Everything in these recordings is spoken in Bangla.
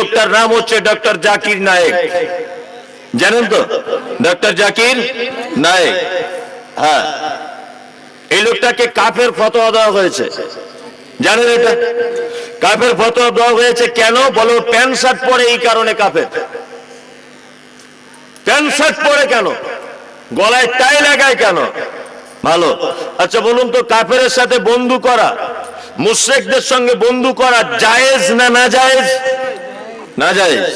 লোকটার নাম হচ্ছে ডক্টর জাকির নায়েক। জানেন তো? ডক্টর জাকির নায়েক। হ্যাঁ। এই লোকটাকে কাফের ফতোয়া দেওয়া হয়েছে। জানেন এটা? কাফের ফতোয়া দেওয়া হয়েছে কেন? বলো, প্যান্ট শার্ট পরে এই কারণে কাফের। প্যান্ট শার্ট পরে কেন? গলায় টাই লাগায় কেন? ভালো। আচ্ছা বলুন তো কাফের সাথে বন্ধু করা, মুশ্রেকদের সঙ্গে বন্ধু করা জায়েজ না না জায়েজ না জায়েজ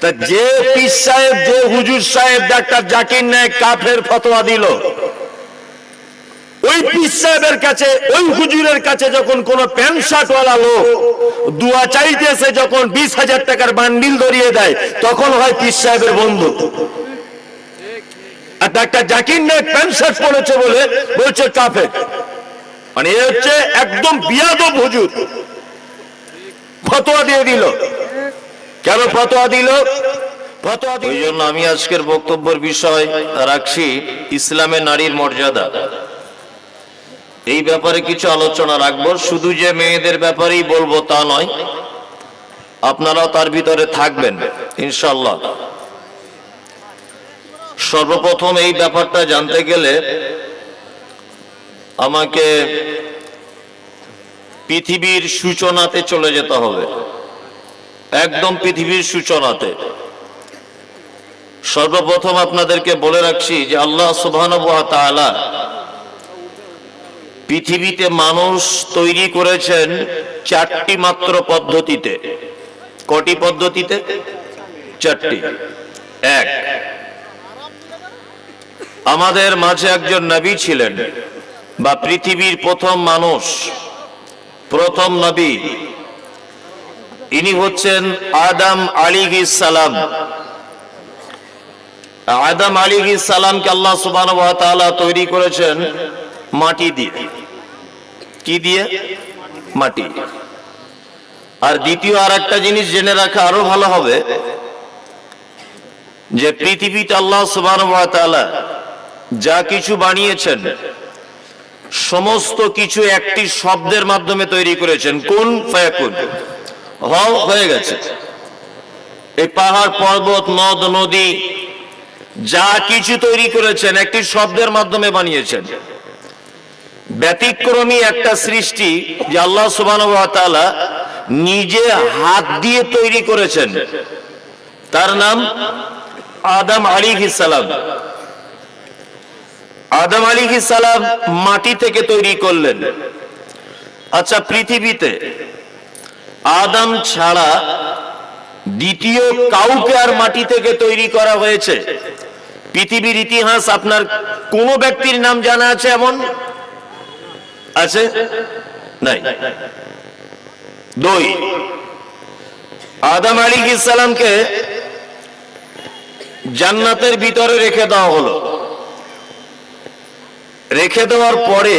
তা যে পীর সাহেব, যে হুজুর সাহেব ডাক্তার জাকির নায়ক কাফের ফতোয়া দিল, ওই পীর সাহেবের কাছে, ওই হুজুরের কাছে যখন কোন প্যান্ট শার্ট ওয়ালা লোক দুয়া চাইতেছে, যখন বিশ হাজার টাকার বান্ডিল ধরিয়ে দেয়, তখন হয় পীর সাহেবের বন্ধু। আর doctor Zakir Naik pant shirt পরেছে বলে বলছে কাফের। মানে এ হচ্ছে একদম বিয়াদব হুজুর। ফতোয়া দিয়ে দিল। কেন ফতোয়া দিল? ওই জন্য আমি আজকের বক্তব্যের বিষয় রাখছি ইসলামে নারীর মর্যাদা। এই ব্যাপারে কিছু আলোচনা রাখব। শুধু যে মেয়েদের ব্যাপারেই বলব তা নয়, আপনারাও তার ভিতরে থাকবেন ইনশাল্লাহ সর্বপ্রথম এই ব্যাপারটা জানতে গেলে আমাকে পৃথিবীর সূচনাতে চলে যেতে হবে। একদম পৃথিবীর সূচনাতে। সর্বপ্রথম আপনাদেরকে বলে রাখছি যে আল্লাহ তাআলা পৃথিবীতে মানুষ তৈরি করেছেন চারটি মাত্র পদ্ধতিতে। কটি পদ্ধতিতে? চারটি। এক, আমাদের মাঝে একজন নবী ছিলেন বা পৃথিবীর প্রথম মানুষ, প্রথম নবী। ইনি হচ্ছেন আদম আলী সালাম। আদম আলী সালামকে আল্লাহ সুবান তৈরি করেছেন মাটি দিয়ে। কি দিয়ে? মাটি। আর দ্বিতীয় আর একটা জিনিস জেনে রাখা আরও ভালো হবে যে পৃথিবীতে আল্লাহ সুবান যা কিছু বানিয়েছেন, সমস্ত কিছু একটি শব্দের মাধ্যমে তৈরি করেছেন। কোন? ফায়াকুন। হয়ে গেছে। এই পাহাড়, পর্বত, নদ, নদী, যা কিছু তৈরি করেছেন, একটি শব্দের মাধ্যমে বানিয়েছেন। ব্যতিক্রমী একটা সৃষ্টি যে আল্লাহ সুবান নিজে হাত দিয়ে তৈরি করেছেন। তার নাম আদম আলী সালাম। আদম আলী সালাম মাটি থেকে তৈরি করলেন। আচ্ছা পৃথিবীতে আদম ছাড়া দ্বিতীয় কাউকে আর মাটি থেকে তৈরি করা হয়েছে। পৃথিবীর ইতিহাস আপনার কোন ব্যক্তির নাম জানা আছে এমন? আছে? নাই। দুই। আদম আলী ইসালামকে জান্নাতের ভিতরে রেখে দেওয়া হলো। রেখে দেওয়ার পরে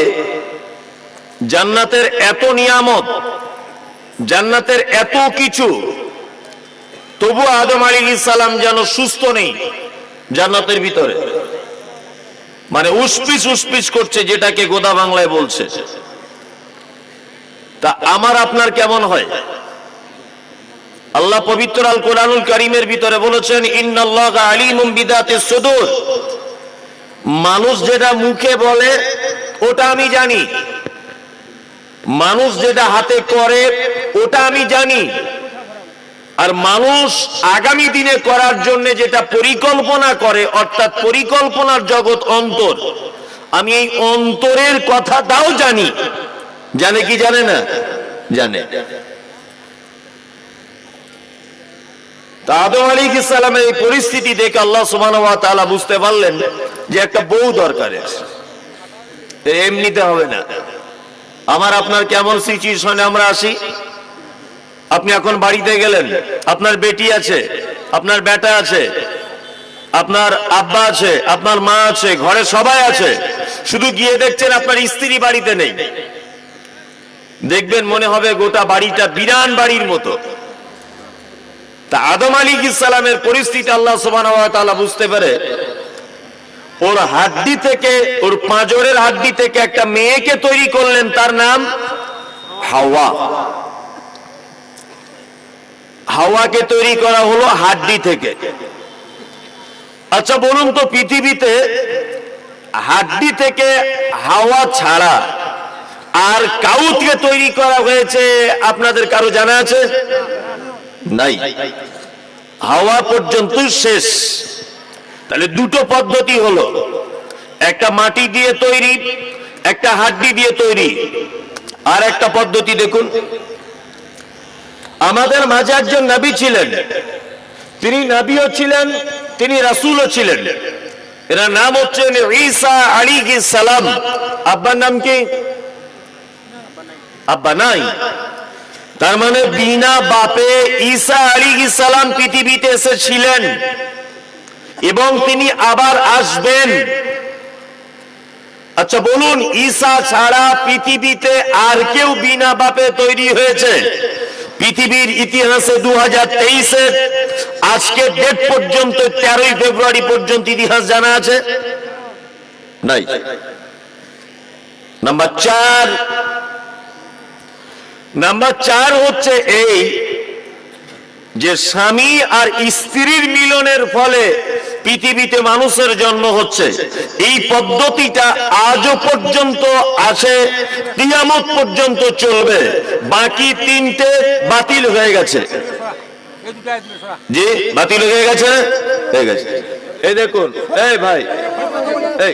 জান্নাতের এত নিয়ামত জান্নাতের এত কিছু, তবু আদম আলী সালাম যেন সুস্থ নেই জান্নাতের ভিতরে। মানে উসপিস উসপিস করছে যেটাকে গোদা বাংলায় বলছে। তা আমার আপনার কেমন হয়? আল্লাহ পবিত্র আল কোরআনুল করিমের ভিতরে বলেছেন, ইন্নাল্লাহ মানুষ যেটা মুখে বলে, ওটা আমি জানি। মানুষ যেটা হাতে করে, ওটা আমি জানি। আর মানুষ আগামী দিনে করার জন্য যেটা পরিকল্পনা করে, অর্থাৎ পরিকল্পনার জগৎ অন্তর, আমি এই অন্তরের কথাটাও জানি। জানে কি জানে না? জানে। আলী এই পরিস্থিতি দেখে আল্লাহ সুবাহ বুঝতে পারলেন যে একটা বউ দরকার এমনিতে হবে না। আমার আপনার কেমন সিচুয়েশনে আমরা আসি আপনি এখন বাড়িতে গেলেন, আপনার বেটি আছে, আপনার বেটা আছে, আপনার আব্বা আছে, আপনার মা আছে, ঘরে সবাই আছে, শুধু গিয়ে দেখছেন আপনার স্ত্রী বাড়িতে নেই। দেখবেন মনে হবে গোটা বাড়িটা বিরান বাড়ির মতো। তা আদম আলী ইসালামের পরিস্থিতি আল্লাহ সুবান বুঝতে পারে। ওর হাড্ডি থেকে, ওর পাঁজরের হাড্ডি থেকে একটা মেয়েকে তৈরি করলেন, তার নাম হাওয়া। হাওয়াকে তৈরি করা হলো হাড্ডি থেকে। আচ্ছা বলুন তো পৃথিবীতে হাড্ডি থেকে হাওয়া ছাড়া আর কাউকে তৈরি করা হয়েছে আপনাদের কারও জানা আছে? নাই। হাওয়া পর্যন্ত শেষ। তাহলে দুটো পদ্ধতি হলো। একটা মাটি দিয়ে তৈরি, একটা হাড্ডি দিয়ে তৈরি। আর একটা পদ্ধতি দেখুন। আমাদের মাঝে একজন নবী ছিলেন। তিনি নবীও ছিলেন, তিনি রাসূলও ছিলেন। এরা নাম হচ্ছে ঈসা আলাইহিস সালাম। আব্বার নাম কি? আব্বা নাই। তার মানে বিনা বাপে ঈসা আলাইহিস সালাম পৃথিবীতে এসেছিলেন। এবং তিনি আবার আসবেন। আচ্ছা বলুন, ঈসা ছাড়া পৃথিবীতে আর কেউ বিনা বাপে তৈরি হয়েছে? পৃথিবীর ইতিহাসে দু হাজার তেইশের আজকে ডেট পর্যন্ত তেরোই ফেব্রুয়ারি পর্যন্ত ইতিহাস জানা আছে? নাই। নাম্বার চার নাম্বার চার হচ্ছে এই যে স্বামী আর স্ত্রীর মিলনের ফলে পৃথিবীতে মানুষের জন্ম হচ্ছে। এই পদ্ধতিটা আজও পর্যন্ত আছে, কিয়ামত পর্যন্ত চলবে। বাকি তিনটে বাতিল হয়ে গেছে। জি, বাতিল হয়ে গেছে? হয়ে গেছে। এই দেখুন, এই ভাই, এই।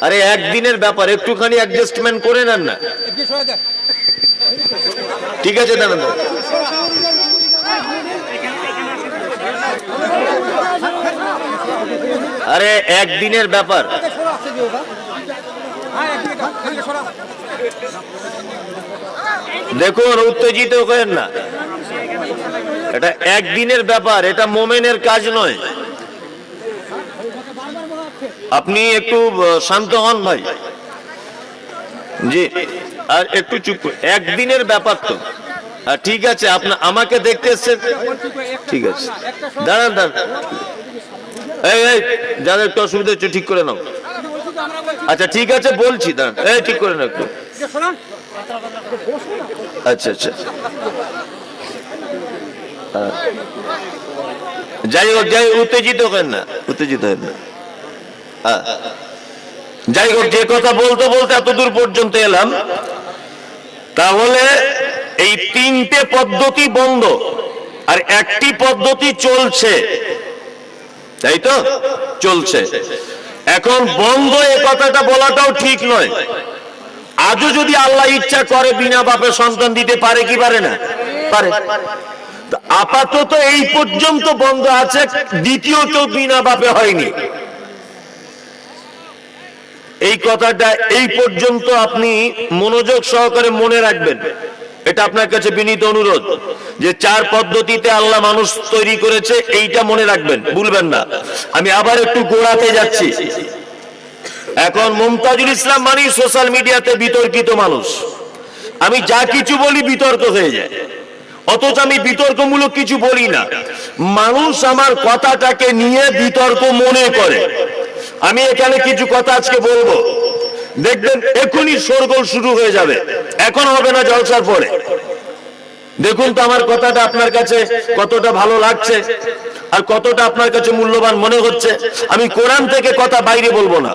আরে, একদিনের ব্যাপার, একটুখানি অ্যাডজাস্টমেন্ট করে নেন না। ঠিক আছে দাঁড়ান আরে, একদিনের ব্যাপার। দেখুন উত্তেজিত করেন না। এটা একদিনের ব্যাপার, এটা মোমেনের কাজ নয়। আপনি একটু শান্ত হন ভাই। জি, আর একটু চুপ। একদিনের ব্যাপার তো। ঠিক আছে আপনার আমাকে দেখতে এসছেন। ঠিক আছে। দাঁড়ান দাঁড়ান। যাদের একটু অসুবিধা হচ্ছে ঠিক করে নাও। আচ্ছা ঠিক আছে, বলছি, দাঁড়ান। এই, ঠিক করে নাও একটু। আচ্ছা আচ্ছা। হ্যাঁ। যাই হোক, যাই উত্তেজিত হেন না, উত্তেজিত হেন না। হ্যাঁ। যাই হোক, যে কথা বলতে বলতে এত দূর পর্যন্ত এলাম। তাহলে এই তিনটে পদ্ধতি বন্ধ, আর একটি পদ্ধতি চলছে। তাই তো? চলছে। এখন বন্ধ এ কথাটা বলাটাও ঠিক নয়। আজও যদি আল্লাহ ইচ্ছা করে, বিনা বাপে সন্তান দিতে পারে কি পারে না? পারে। আপাতত এই পর্যন্ত বন্ধ আছে দ্বিতীয় কেউ বিনা বাপে হয়নি। এই কথাটা এই পর্যন্ত আপনি মনোযোগ সহকারে মনে রাখবেন। এটা আপনার কাছে বিনীত অনুরোধ যে চার পদ্ধতিতে আল্লাহ মানুষ তৈরি করেছে, এইটা মনে রাখবেন, ভুলবেন না। আমি আবার একটু গোড়াতে যাচ্ছি। এখন মুমতাজুল ইসলাম মানে সোশ্যাল মিডিয়াতে বিতর্কিত মানুষ। আমি যা কিছু বলি বিতর্ক হয়ে যায়। অথচ আমি বিতর্কমূলক কিছু বলি না। মানুষ আমার কথাটাকে নিয়ে বিতর্ক মনে করে। আমি এখানে কিছু কথা আজকে বলব। দেখবেন এখনই শোরগোল শুরু হয়ে যাবে। এখন হবে না জলসার পরে। দেখুন তো আমার কথাটা আপনার কাছে কতটা ভালো লাগছে আর কতটা আপনার কাছে মূল্যবান মনে হচ্ছে। আমি কোরআন থেকে কথা বাইরে বলব না।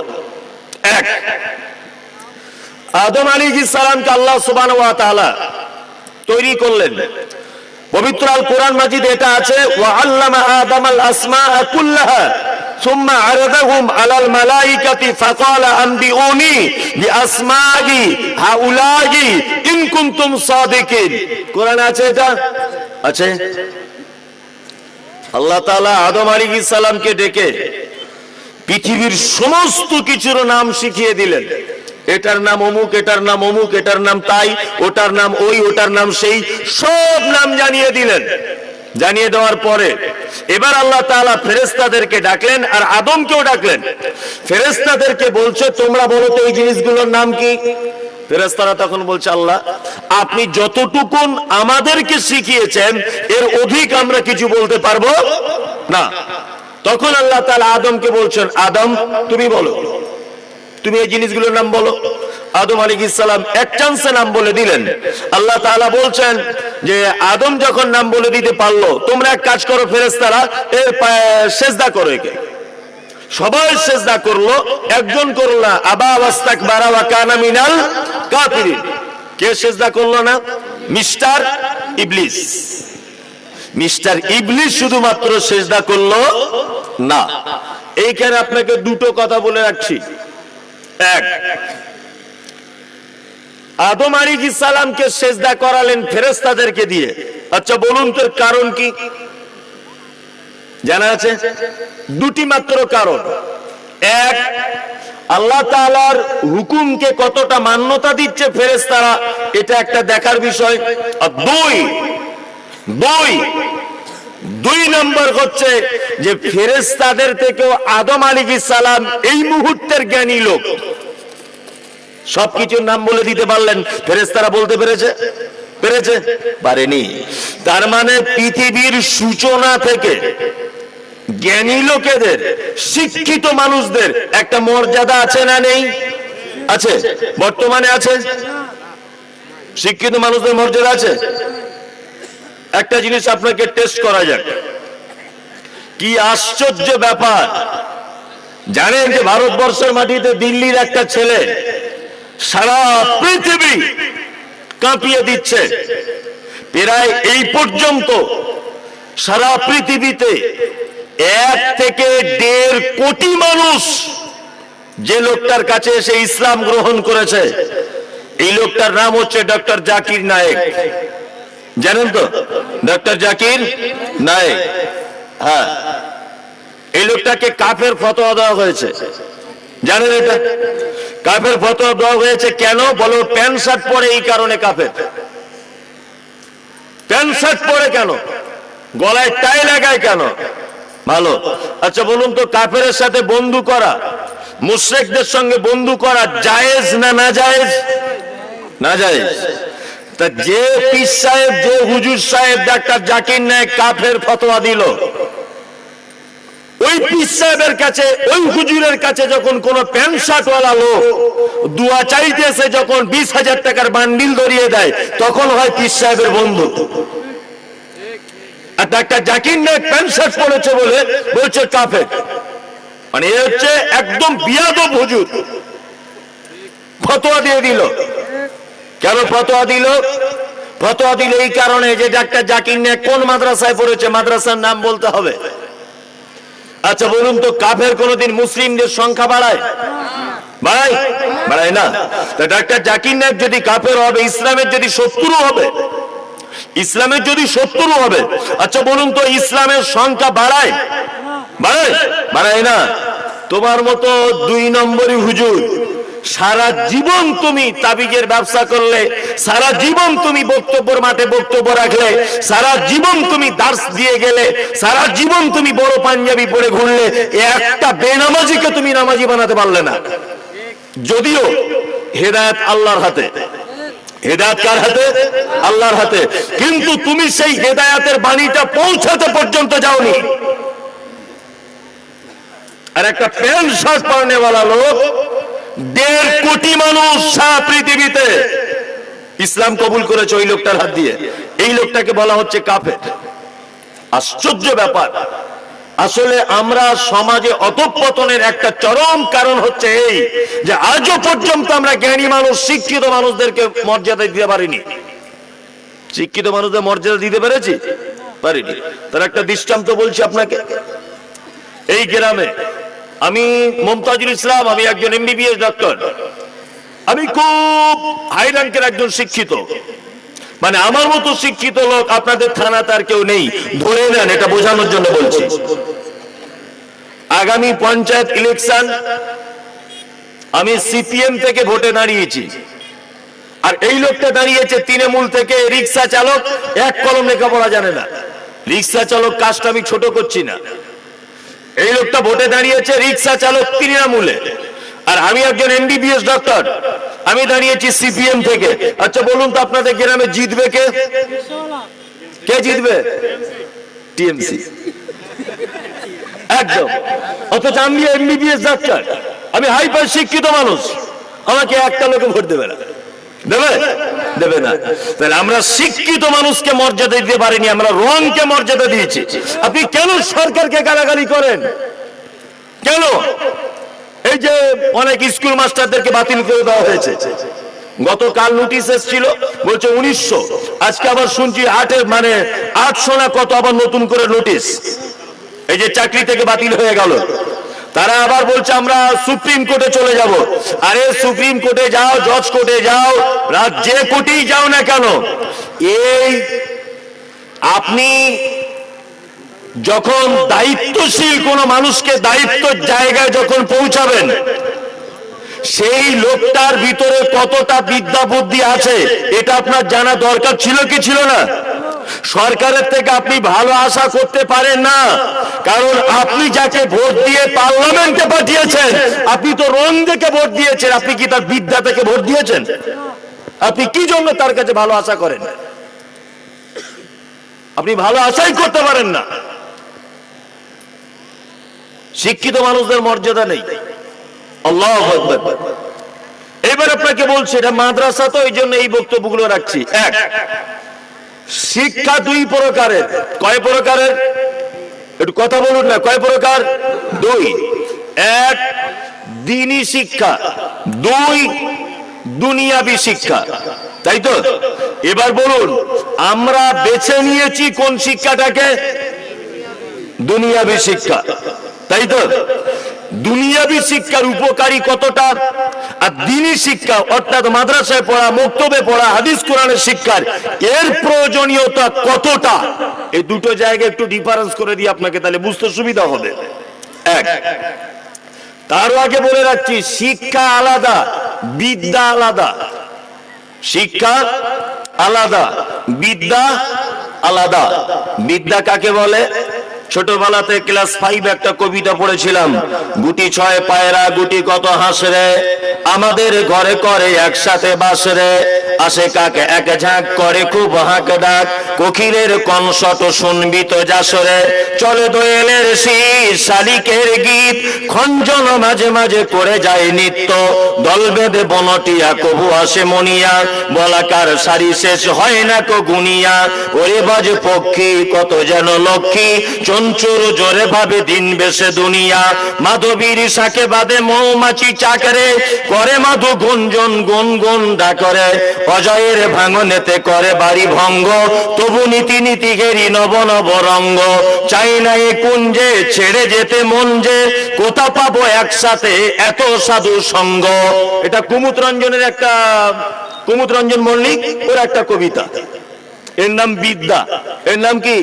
এক, আদম আলী সালামকে আল্লাহ সুবান তৈরি করলেন। পবিত্র আল কোরআন মাজিদ এটা আছে, ওয়া আল্লামা আদম আল আসমা কুল্লাহা। ثم عرضهم على الملائكة فقال أنبئوني بأسماء هؤلاء إن كنتم صادقين কোরআন আছে এটা আছে আল্লাহ তাআলা আদম আলাইহিস সালামকে ডেকে পৃথিবীর সমস্ত কিছুর নাম শিখিয়ে দিলেন এটার নাম অমুক এটার নাম অমুক এটার নাম তাই ওটার নাম ওই ওটার নাম সেই সব নাম জানিয়ে দিলেন জানিয়ে দেওয়ার পরে এবার আল্লাহ তাআলা ফেরেশতাদেরকে ডাকলেন আর আদমকেও ডাকলেন। ফেরেশতাদেরকে বলছে, তোমরা বলো তো এই জিনিসগুলোর নাম কি? ফেরেশতারা তখন বলছে, আল্লাহ, আপনি যতটুকুন আমাদেরকে শিখিয়েছেন, এর অধিক আমরা কিছু বলতে পারব না। তখন আল্লাহ তাআলা আদমকে বলছেন, আদম, তুমি বলো। তুমি এই জিনিসগুলোর নাম বলো। আদম আলী ইসালাম এক চান্সে নাম বলে দিলেন। আল্লাহ তাআলা বলছেন যে, আদম যখন নাম বলে দিতে পারল, তোমরা এক কাজ করো ফেরেশতারা, এর সেজদা করো একে। সবাই সেজদা করল, একজন করল না। আবা আবাস্তাক বারা ওয়া কানা মিনাল কে সেজদা করল না? মিস্টার ইবলিস। মিস্টার ইবলিস শুধুমাত্র সেজদা করল না। এইখানে আপনাকে দুটো কথা বলে রাখছি। এক আদম আলী সালামকে সেজদা করালেন ফেরেস্তাদেরকে দিয়ে। আচ্ছা বলুন তোর কারণ কি? জানা আছে? দুটি মাত্র কারণ। এক, আল্লাহ তাআলার হুকুমকে কতটা মান্যতা দিচ্ছে ফেরেশতারা, এটা একটা দেখার বিষয়। আর দুই দুই দুই নম্বর হচ্ছে যে ফেরেশতাদের থেকেও আদম আলী সালাম এই মুহূর্তের জ্ঞানী লোক। সবকিছুর নাম বলে দিতে পারলেন। ফেরেশতারা বলতে পেরেছে? পেরেছে? পারেনি। তার মানে পৃথিবীর সূচনা থেকে জ্ঞানী লোকেদের, শিক্ষিত মানুষদের একটা মর্যাদা আছে না নেই? আছে। বর্তমানে আছে? শিক্ষিত মানুষদের মর্যাদা আছে? একটা জিনিস আপনাকে টেস্ট করা যাক। কি আশ্চর্য ব্যাপার। জানেন যে ভারতবর্ষের মাটিতে দিল্লির একটা ছেলে সারা পৃথিবী কাঁপিয়ে দিচ্ছে। প্রায় এই পর্যন্ত সারা পৃথিবীতে এক থেকে দেড় কোটি মানুষ যে লোকটার কাছে এসে ইসলাম গ্রহণ করেছে, এই লোকটার নাম হচ্ছে ডক্টর জাকির নায়েক। জানেন তো? ডক্টর জাকির নায়েক। হ্যাঁ। এই লোকটাকে কাফের ফতোয়া দেওয়া হয়েছে। জানেন এটা? কাফের ফতোয়া দেওয়া হয়েছে, কেন? বলো, প্যান্ট শার্ট পরে এই কারণে কাফের। প্যান্ট শার্ট পরে কেন? গলায় টাই লাগায় কেন? ভালো। আচ্ছা বলুন তো, কাফেরের সাথে বন্ধু করা, মুশরিকদের সঙ্গে বন্ধু করা জায়েজ না না জায়েজ না জায়েজ তা যে পিস সাহেব, যে হুজুর সাহেব ডাক্তার জাকির নায়ক কাফের ফতোয়া দিল ওই সাহেবের কাছে, ওই হুজুরের কাছে যখন কোন প্যান্ট শার্ট ওয়ালা লোক দুয়া চাইতে এসে যখন বিশ হাজার টাকার বান্ডিল ধরিয়ে দেয়, তখন হয় পীর সাহেবের বন্ধু। মানে একদম ফতোয়া দিয়ে দিল। কেন ফতোয়া দিল? ফতোয়া দিল এই কারণে যে জাকির কোন মাদ্রাসায় পড়েছে, মাদ্রাসার নাম বলতে হবে। আচ্ছা বলুন তো, কাফের কোনদিন মুসলিমদের সংখ্যা বাড়ায়? বাড়ায়? বাড়ায় না। ডাক্তার জাকির নায়ক যদি কাফের হবে, ইসলামের যদি শত্রু হবে, ইসলামের যদি শত্রু হবে আচ্ছা বলুন তো, ইসলামের সংখ্যা বাড়ায়? বাড়ায়? বাড়ায় না। তোমার মতো দুই নম্বরই হুজুর। সারা জীবন তুমি তাবিজের ব্যবসা করলে, সারা জীবন তুমি বক্তব্যের মাঠে বক্তব্য রাখলে, সারা জীবন তুমি দার্স দিয়ে গেলে, সারা জীবন তুমি বড় পাঞ্জাবি পরে ঘুরলে, একটা বেনামাজিকে তুমি নামাজি বানাতে পারলে না। যদিও হেদায়েত আল্লাহর হাতে। হেদায়ত কার হাতে? আল্লাহর হাতে। কিন্তু তুমি সেই হেদায়াতের বাণীটা পৌঁছাতে পর্যন্ত যাওনি। আর একটা প্যান্ট শার্ট পরনেওয়ালা লোক দেড় কোটি মানুষ সারা পৃথিবীতে ইসলাম কবুল করেছে ওই লোকটার হাত দিয়ে। এই লোকটাকে বলা হচ্ছে কাফের। আশ্চর্য ব্যাপার। আসলে আমরা সমাজে অধঃপতনের একটা চরম কারণ হচ্ছে এই যে আজও পর্যন্ত আমরা জ্ঞানী মানুষ, শিক্ষিত মানুষদেরকে মর্যাদা দিতে পারিনি। শিক্ষিত মানুষদের মর্যাদা দিতে পেরেছি? পারিনি। তার একটা দৃষ্টান্ত বলছি আপনাকে। এই গ্রামে আমি মমতাজুল ইসলাম, আমি একজন এমবিবিএস ডক্টর আমি খুব হাই র্যাঙ্কের একজন শিক্ষিত। মানে আমার মতো শিক্ষিত লোক আপনাদের থানাতে আর কেউ নেই। ধরে নেন, এটা বোঝানোর জন্য বলছি। আগামী পঞ্চায়েত ইলেকশন আমি সিপিএম থেকে ভোটে দাঁড়িয়েছি। আর এই লোকটা দাঁড়িয়েছে তৃণমূল থেকে রিক্সা চালক, এক কলম লেখাপড়া জানে না। রিক্সা চালক কাজটা আমি ছোট করছি না। এই লোকটা ভোটে দাঁড়িয়েছে, রিক্সা চালক তৃণমূলে। আর আমি একজন এমবিবিএস ডক্টর আমি দাঁড়িয়েছি সিপিএম থেকে। আচ্ছা বলুন তো আপনাদের গ্রামে জিতবে কে? কে জিতবে? টিএমসি একদম। অথচ আমি এমবিবিএস ডাক্তার। আমি হাইপার শিক্ষিত মানুষ। আমাকে একটা লোকে ভোট দেবে না। দেবে? দেবে না। তাহলে আমরা শিক্ষিত মানুষকে মর্যাদা দিতে পারিনি, আমরা রংকে মর্যাদা দিয়েছি। আপনি কেন সরকারকে গালাগালি করেন? কেন? এই যে অনেক স্কুল মাস্টারদেরকে বাতিল করে দেওয়া হয়েছে। গতকাল নোটিশ এসেছিল, বলছে উনিশশো। আজকে আবার শুনছি আটের মানে আটশো না কত আবার নতুন করে নোটিশ। এই যে চাকরি থেকে বাতিল হয়ে গেল। তারা আবার বলছে, আমরা সুপ্রিম কোর্টে চলে যাব। আরে, সুপ্রিম কোর্টে যাও, জজ কোর্টে যাও, রাত যে কোর্টেই যাও না কেন? এই আপনি যখন দায়িত্বশীল কোন মানুষকে দায়িত্বের জায়গায় যখন পৌঁছাবেন, সেই লোকটার ভিতরে কতটা বিদ্যা বুদ্ধি আছে, এটা আপনার জানা দরকার ছিল কি ছিল না? সরকারের থেকে আপনি ভালো আশা করতে পারেন না। কারণ আপনি যাকে ভোট দিয়ে পার্লামেন্টে পাঠিয়েছেন, আপনি তো রং দেখে ভোট দিয়েছেন। আপনি কি তার বিদ্যা থেকে ভোট দিয়েছেন? আপনি কি জন্য তার কাছে ভালো আশা করেন? আপনি ভালো আশাই করতে পারেন না। শিক্ষিত মানুষদের মর্যাদা নেই। আল্লাহ এবার আপনাকে বলছি, এটা মাদ্রাসা তো এই জন্য এই বক্তব্যগুলো রাখছি। এক শিক্ষা দুই প্রকারের। কয় প্রকারের? একটু কথা বলুন না, কয় প্রকার? দুই। এক দিনই শিক্ষা। দুই, দুনিয়াবি শিক্ষা। তাই তো? এবার বলুন, আমরা বেছে নিয়েছি কোন শিক্ষাটাকে? দুনিয়াবি শিক্ষা। তাই তো? দুনিয়াবি শিক্ষার উপকারী কতটা? আর দিনী শিক্ষা, অর্থাৎ মাদ্রাসায় পড়া, মক্তবে পড়া, হাদিস কোরআনের শিক্ষার, এর প্রয়োজনীয়তা কতটা? এই দুটো জায়গায় একটু ডিফারেন্স করে দিয়ে আপনাকে তাহলে বুঝতে সুবিধা হবে। এক, তারও আগে বলে রাখছি, শিক্ষা আলাদা, বিদ্যা আলাদা। শিক্ষা আলাদা, বিদ্যা আলাদা। বিদ্যা কাকে বলে? ছোটবেলাতে ক্লাস ফাইভ একটা কবিতা পড়েছিলাম। গুটি ছয় পায়রা, গুটি কত হাসরে আমাদের ঘরে করে একসাথে বাসরে আসে কাকে এক ঝাঁক করে খুব হাঁক ডাক। কোকিলের কনসট শুনবি তো যাসরে চলে দোয়েলের শীষ, শালিকের গীত। খঞ্জন মাঝে মাঝে করে যায় নিত্য। দল বেঁধে বনটিয়া, কবু আসে মনিয়া। বলাকার সারি শেষ হয় না কো গুনিয়া ওরে বাজ পক্ষী, কত যেন লক্ষ্মী। চঞ্চুর জোরে ভাবে দিন বেশে দুনিয়া। মাধবীর শাকে বাদে মৌমাছি চাকরে, করে মাধু গুঞ্জন গুন গুন ডাকরে অজয়ের ভাঙনেতে করে বাড়ি ভঙ্গ, তবু নীতি নীতি ঘেরি নব নব রঙ্গ। চাই না এ কুঞ্জে, ছেড়ে যেতে মন যে, কোথা পাবো একসাথে এত সাধু সঙ্গ। এটা কুমুদ রঞ্জনের একটা কুমুদ রঞ্জন মল্লিক, ওর একটা কবিতা। এর নাম বিদ্যা। এর নাম কি?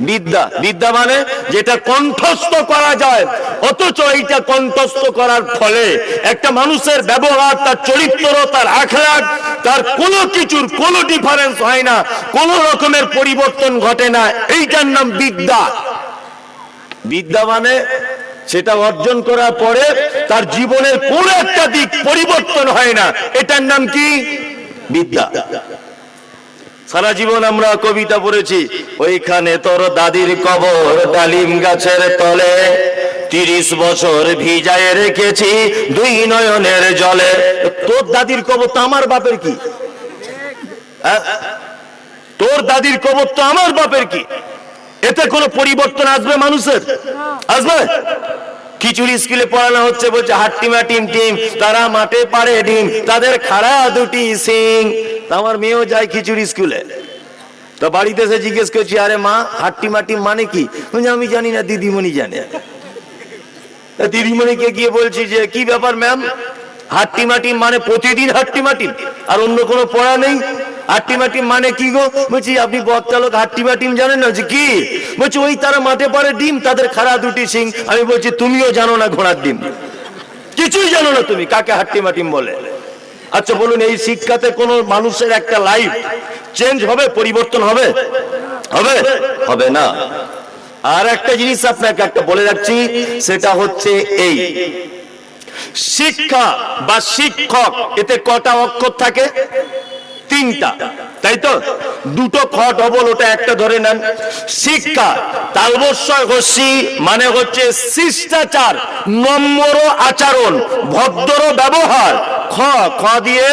বিদ্যা বিদ্যা মানে যেটা কণ্ঠস্থ করা যায়। অথচ এইটা কণ্ঠস্থ করার ফলে একটা মানুষের ব্যবহার, তার চরিত্র, তার আখলাক তার কোনো কিছুর কোনো ডিফারেন্স হয় না। কোনো রকমের পরিবর্তন ঘটে না। এইটার নাম বিদ্যা। বিদ্যা মানে সেটা অর্জন করার পরে তার জীবনের কোনো একটা দিক পরিবর্তন হয় না। এটার নাম কি? বিদ্যা। সারা জীবন আমরা কবিতা পড়েছি। ওইখানে তোর দাদির কবর ডালিম গাছের তলে। তিরিশ বছর ভিজায় রেখেছি দুই নয়নের জলে। তোর দাদির কবর তো আমার বাপের কি? হ্যাঁ? তোর দাদির কবর তো আমার বাপের কি? এতে কোনো পরিবর্তন আসবে মানুষের? আসবে? খিচুড়ি স্কুলে পড়ানো হচ্ছে বলছে, হাট্টিমা টিম টিম, তারা মাঠে পারে ডিম, তাদের খাড়া দুটি সিং। আমার মেয়েও যায় খিচুড়ি স্কুলে। তো বাড়িতে এসে জিজ্ঞেস করছি, আরে মা, হাট্টিমা টিম মানে কি? আমি জানি না, দিদিমণি জানে। দিদিমণিকে গিয়ে বলছি যে, কি ব্যাপার, ম্যাম? হাট্টিমাটি মানে প্রতিদিন হাট্টিমাটি, আর অন্য কোনো পড়া নেই। হাট্টিমাটি মানে কি গো? বলছি, আপনি বক্তালোক হাট্টিমাটিম জানেন না যে কি? বলছি, ওই তারা মাঠে পারে ডিম, তাদের খাড়া দুটি সিং আমি বলছি, তুমিও জানো না ঘোড়ার ডিম? কিছুই জানো না তুমি, কাকে হাট্টিমাটিম বলে? আচ্ছা বলুন, এই শিক্ষাতে কোন মানুষের একটা লাইফ চেঞ্জ হবে, পরিবর্তন হবে? হবে? হবে না। আর একটা জিনিস আপনাকে একটা বলে রাখছি, সেটা হচ্ছে এই। শিক্ষা বা শিক্ষক, এতে কটা অক্ষর থাকে? তিনটা। তাই তো? দুটো খ ডবল ওটা একটা ধরে নেন। শিক্ষা তালবস্যয় মানে হচ্ছে শিষ্টাচার, নম্র আচরণ, ভদ্র ব্যবহার। খ খ দিয়ে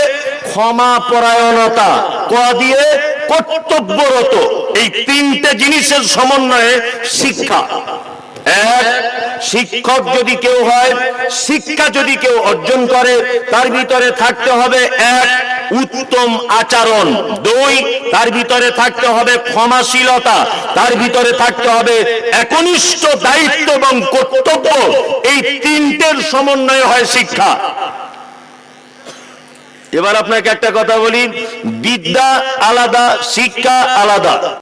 ক্ষমা পরায়ণতা ক দিয়ে কর্তব্যরত। এই তিনটে জিনিসের সমন্বয়ে শিক্ষা। এক, শিক্ষক যদি কেউ হয়, শিক্ষা যদি কেউ অর্জন করে, তার ভিতরে থাকতে হবে এক, উত্তম আচরণ। দুই, তার ভিতরে থাকতে হবে ক্ষমাশীলতা। তার ভিতরে থাকতে হবে একনিষ্ঠ দায়িত্ব এবং কর্তব্য। এই তিনটের সমন্বয় হয় শিক্ষা। এবার আপনাকে একটা কথা বলি, বিদ্যা আলাদা, শিক্ষা আলাদা।